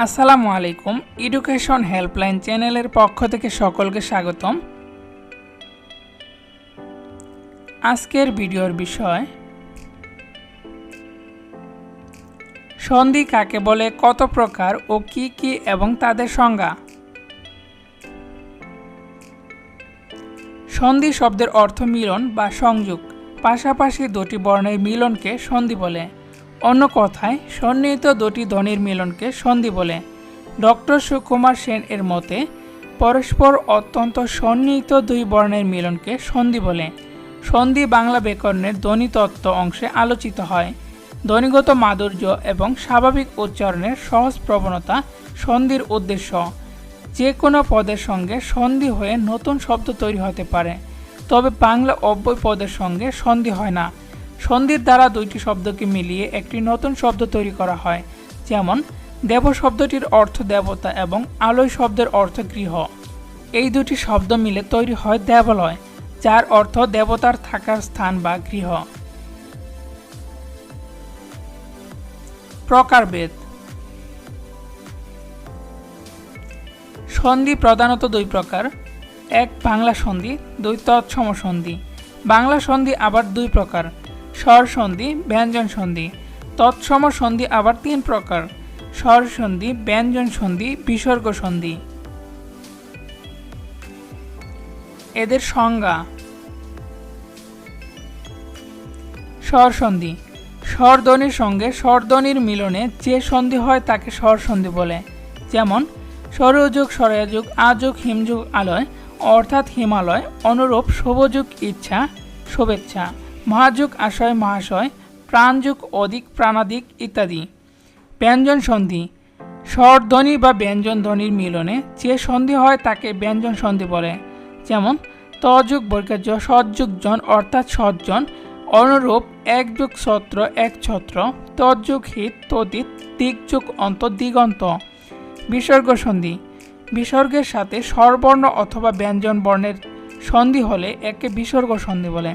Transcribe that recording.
আসসালামু আলাইকুম education helpline চ্যানেলের পক্ষ থেকে সকলকে স্বাগতম। আজকের ভিডিওর বিষয়, সন্ধি কাকে বলে, কত প্রকার ও কি কি এবং তাদের সংজ্ঞা। সন্ধি শব্দের অর্থ মিলন বা সংযোগ, পাশাপাশি দুটি বর্ণের মিলনকে সন্ধি বলে। অন্য কথায় সন্নিহিত দুটি ধ্বনির মিলনকে সন্ধি বলে। ডক্টর সুকুমার সেন এর মতে, পরস্পর অত্যন্ত সন্নিহিত দুই বর্ণের মিলনকে সন্ধি বলে। সন্ধি বাংলা ব্যাকরণের ধ্বনিতত্ত্ব অংশে আলোচিত হয়। ধ্বনিগত মাধুর্য এবং স্বাভাবিক উচ্চারণের সহজ প্রবণতা সন্ধির উদ্দেশ্য। যে কোনো পদের সঙ্গে সন্ধি হয়ে নতুন শব্দ তৈরি হতে পারে। তবে বাংলা অব্যয় পদের সঙ্গে সন্ধি হয় না। সন্ধির দ্বারা দুইটি শব্দকে মিলিয়ে একটি নতুন শব্দ তৈরি করা হয়, যেমন দেব শব্দটির অর্থ দেবতা এবং আলোয় শব্দের অর্থ গৃহ। এই দুটি শব্দ মিলে তৈরি হয় দেবালয়, যার অর্থ দেবতার থাকার স্থান বা গৃহ। প্রকারভেদ। সন্ধি প্রধানত দুই প্রকার, এক বাংলা সন্ধি, দুই তৎসম সন্ধি। বাংলা সন্ধি আবার দুই প্রকার স্বর সন্ধি ব্যঞ্জন সন্ধি তৎসম সন্ধি আবার তিন প্রকার। স্বর সন্ধি ব্যঞ্জন সন্ধি বিসর্গ সন্ধি এদের সংজ্ঞা। স্বরসন্ধি। স্বরধ্বনির সঙ্গে স্বরধ্বনির মিলনে যে সন্ধি হয় তাকে স্বরসন্ধি বলে। যেমন সরযুগ সরয়াযুগ আযুগ, হিমযুগ, আলয়, অর্থাৎ হিমালয়, অনুরূপ, শুভযুগ, ইচ্ছা, শুভেচ্ছা। মহাযুগ আশয় মহাশয় প্রাণযুগ, অধিক প্রাণাদিক ইত্যাদি। ব্যঞ্জন সন্ধি। স্বরধ্বনি বা ব্যঞ্জন ধ্বনির মিলনে যে সন্ধি হয় তাকে ব্যঞ্জন সন্ধি বলে। যেমন, তযুগ বর্গজ সৎযুগ জন, অর্থাৎ সৎজন অনুরূপ এক যুগ ছত্র এক ছত্র তযুগ, হিত তদিত দিকযুগ অন্ত, দিগন্ত। বিসর্গ সন্ধি। বিসর্গের সাথে স্বরবর্ণ অথবা ব্যঞ্জন বর্ণের সন্ধি হলে একে বিসর্গ সন্ধি বলে।